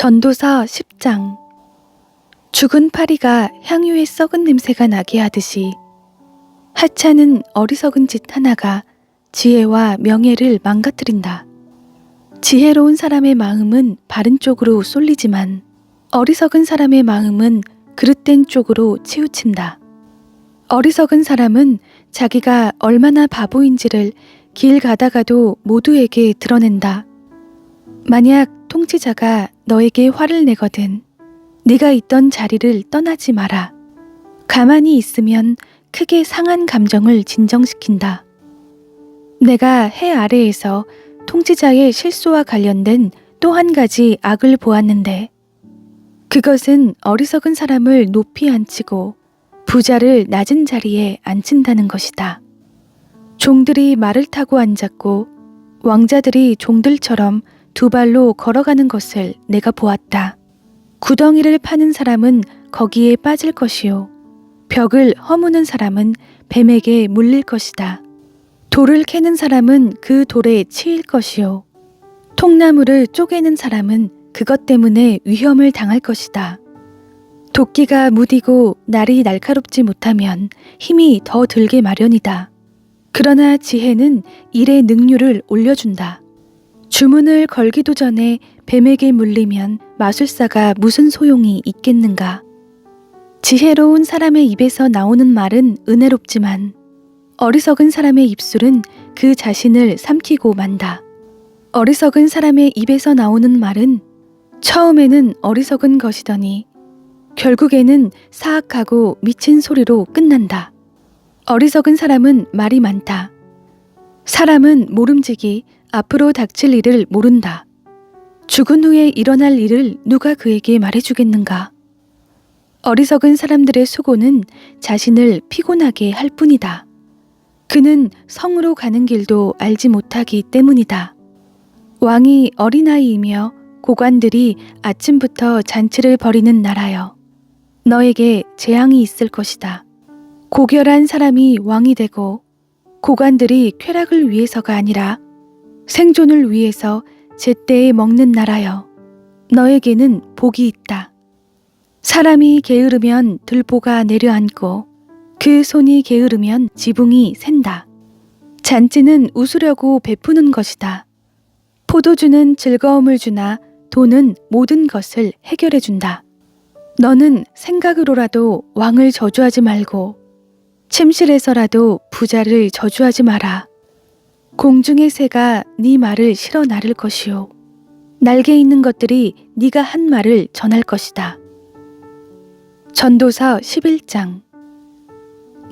전도서 10장 죽은 파리가 향유의 썩은 냄새가 나게 하듯이 하찮은 어리석은 짓 하나가 지혜와 명예를 망가뜨린다. 지혜로운 사람의 마음은 바른 쪽으로 쏠리지만 어리석은 사람의 마음은 그릇된 쪽으로 치우친다. 어리석은 사람은 자기가 얼마나 바보인지를 길 가다가도 모두에게 드러낸다. 만약 통치자가 너에게 화를 내거든 네가 있던 자리를 떠나지 마라. 가만히 있으면 크게 상한 감정을 진정시킨다. 내가 해 아래에서 통치자의 실수와 관련된 또 한 가지 악을 보았는데 그것은 어리석은 사람을 높이 앉히고 부자를 낮은 자리에 앉힌다는 것이다. 종들이 말을 타고 앉았고 왕자들이 종들처럼 두 발로 걸어가는 것을 내가 보았다. 구덩이를 파는 사람은 거기에 빠질 것이요. 벽을 허무는 사람은 뱀에게 물릴 것이다. 돌을 캐는 사람은 그 돌에 치일 것이요. 통나무를 쪼개는 사람은 그것 때문에 위험을 당할 것이다. 도끼가 무디고 날이 날카롭지 못하면 힘이 더 들게 마련이다. 그러나 지혜는 일의 능률을 올려준다. 주문을 걸기도 전에 뱀에게 물리면 마술사가 무슨 소용이 있겠는가? 지혜로운 사람의 입에서 나오는 말은 은혜롭지만 어리석은 사람의 입술은 그 자신을 삼키고 만다. 어리석은 사람의 입에서 나오는 말은 처음에는 어리석은 것이더니 결국에는 사악하고 미친 소리로 끝난다. 어리석은 사람은 말이 많다. 사람은 모름지기 앞으로 닥칠 일을 모른다. 죽은 후에 일어날 일을 누가 그에게 말해주겠는가? 어리석은 사람들의 수고는 자신을 피곤하게 할 뿐이다. 그는 성으로 가는 길도 알지 못하기 때문이다. 왕이 어린아이이며 고관들이 아침부터 잔치를 벌이는 나라여. 너에게 재앙이 있을 것이다. 고결한 사람이 왕이 되고 고관들이 쾌락을 위해서가 아니라 생존을 위해서 제때에 먹는 나라여. 너에게는 복이 있다. 사람이 게으르면 들보가 내려앉고 그 손이 게으르면 지붕이 샌다. 잔치는 웃으려고 베푸는 것이다. 포도주는 즐거움을 주나 돈은 모든 것을 해결해 준다. 너는 생각으로라도 왕을 저주하지 말고 침실에서라도 부자를 저주하지 마라. 공중의 새가 네 말을 실어 나를 것이요. 날개 있는 것들이 네가 한 말을 전할 것이다. 전도서 11장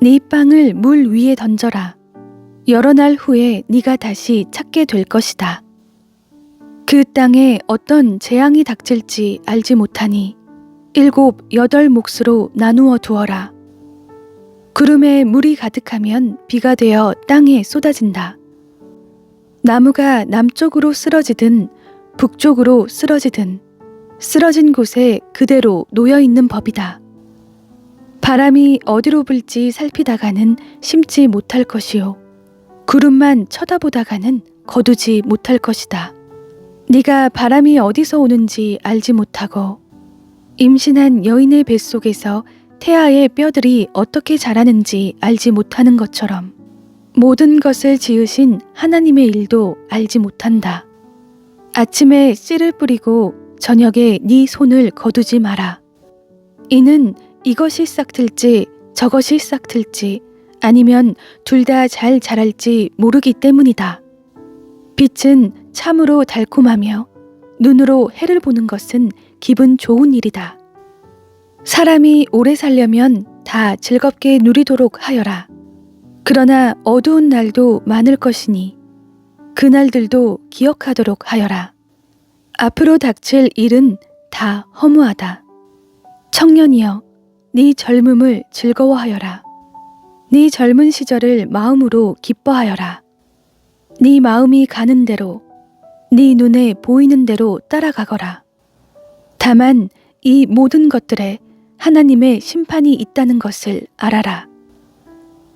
네 빵을 물 위에 던져라. 여러 날 후에 네가 다시 찾게 될 것이다. 그 땅에 어떤 재앙이 닥칠지 알지 못하니 일곱 여덟 몫으로 나누어 두어라. 구름에 물이 가득하면 비가 되어 땅에 쏟아진다. 나무가 남쪽으로 쓰러지든 북쪽으로 쓰러지든 쓰러진 곳에 그대로 놓여 있는 법이다. 바람이 어디로 불지 살피다가는 심지 못할 것이요. 구름만 쳐다보다가는 거두지 못할 것이다. 네가 바람이 어디서 오는지 알지 못하고 임신한 여인의 뱃속에서 태아의 뼈들이 어떻게 자라는지 알지 못하는 것처럼 모든 것을 지으신 하나님의 일도 알지 못한다. 아침에 씨를 뿌리고 저녁에 네 손을 거두지 마라. 이는 이것이 싹틀지 저것이 싹틀지 아니면 둘 다 잘 자랄지 모르기 때문이다. 빛은 참으로 달콤하며 눈으로 해를 보는 것은 기분 좋은 일이다. 사람이 오래 살려면 다 즐겁게 누리도록 하여라. 그러나 어두운 날도 많을 것이니 그날들도 기억하도록 하여라. 앞으로 닥칠 일은 다 허무하다. 청년이여, 네 젊음을 즐거워하여라. 네 젊은 시절을 마음으로 기뻐하여라. 네 마음이 가는 대로, 네 눈에 보이는 대로 따라가거라. 다만 이 모든 것들에 하나님의 심판이 있다는 것을 알아라.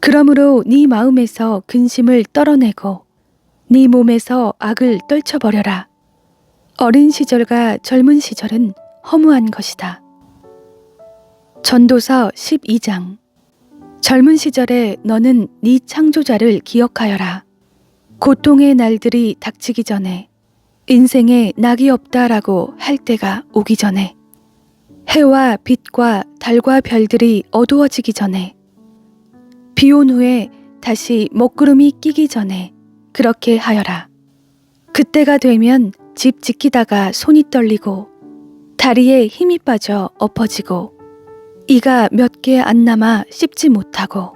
그러므로 네 마음에서 근심을 떨어내고 네 몸에서 악을 떨쳐버려라. 어린 시절과 젊은 시절은 허무한 것이다. 전도서 12장 젊은 시절에 너는 네 창조자를 기억하여라. 고통의 날들이 닥치기 전에 인생에 낙이 없다라고 할 때가 오기 전에 해와 빛과 달과 별들이 어두워지기 전에 비온 후에 다시 먹구름이 끼기 전에 그렇게 하여라. 그때가 되면 집 지키다가 손이 떨리고 다리에 힘이 빠져 엎어지고 이가 몇 개 안 남아 씹지 못하고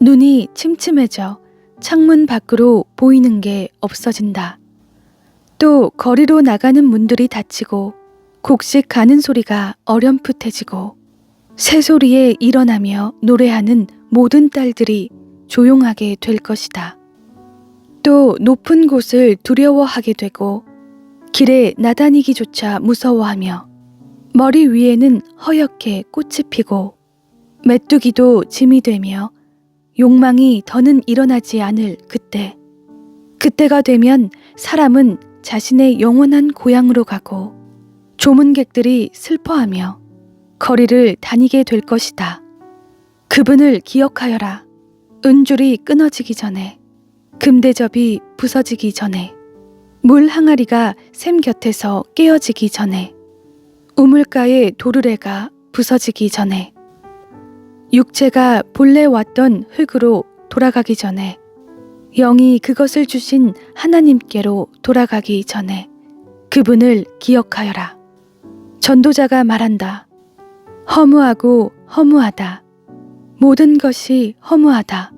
눈이 침침해져 창문 밖으로 보이는 게 없어진다. 또 거리로 나가는 문들이 닫히고 곡식 가는 소리가 어렴풋해지고 새소리에 일어나며 노래하는 모든 딸들이 조용하게 될 것이다. 또 높은 곳을 두려워하게 되고 길에 나다니기조차 무서워하며 머리 위에는 허옇게 꽃이 피고 메뚜기도 짐이 되며 욕망이 더는 일어나지 않을 그때 그때가 되면 사람은 자신의 영원한 고향으로 가고 조문객들이 슬퍼하며 거리를 다니게 될 것이다. 그분을 기억하여라. 은줄이 끊어지기 전에 금대접이 부서지기 전에 물 항아리가 샘 곁에서 깨어지기 전에 우물가의 도르래가 부서지기 전에 육체가 본래 왔던 흙으로 돌아가기 전에 영이 그것을 주신 하나님께로 돌아가기 전에 그분을 기억하여라. 전도자가 말한다. 허무하고 허무하다. 모든 것이 허무하다.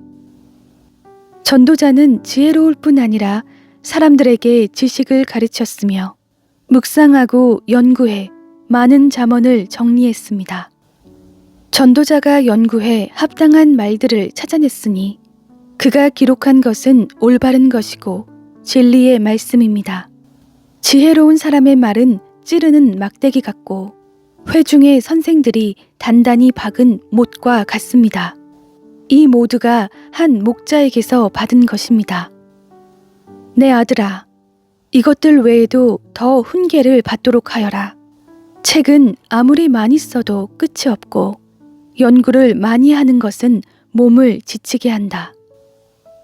전도자는 지혜로울 뿐 아니라 사람들에게 지식을 가르쳤으며 묵상하고 연구해 많은 잠언을 정리했습니다. 전도자가 연구해 합당한 말들을 찾아냈으니 그가 기록한 것은 올바른 것이고 진리의 말씀입니다. 지혜로운 사람의 말은 찌르는 막대기 같고 회중의 선생들이 단단히 박은 못과 같습니다. 이 모두가 한 목자에게서 받은 것입니다. 내 아들아, 이것들 외에도 더 훈계를 받도록 하여라. 책은 아무리 많이 써도 끝이 없고 연구를 많이 하는 것은 몸을 지치게 한다.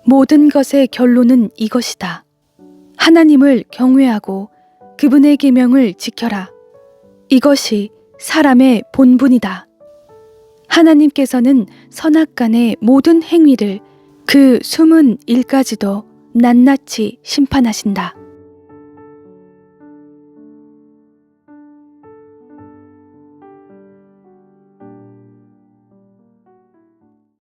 모든 것의 결론은 이것이다. 하나님을 경외하고 그분의 계명을 지켜라. 이것이 사람의 본분이다. 하나님께서는 선악간의 모든 행위를 그 숨은 일까지도 낱낱이 심판하신다.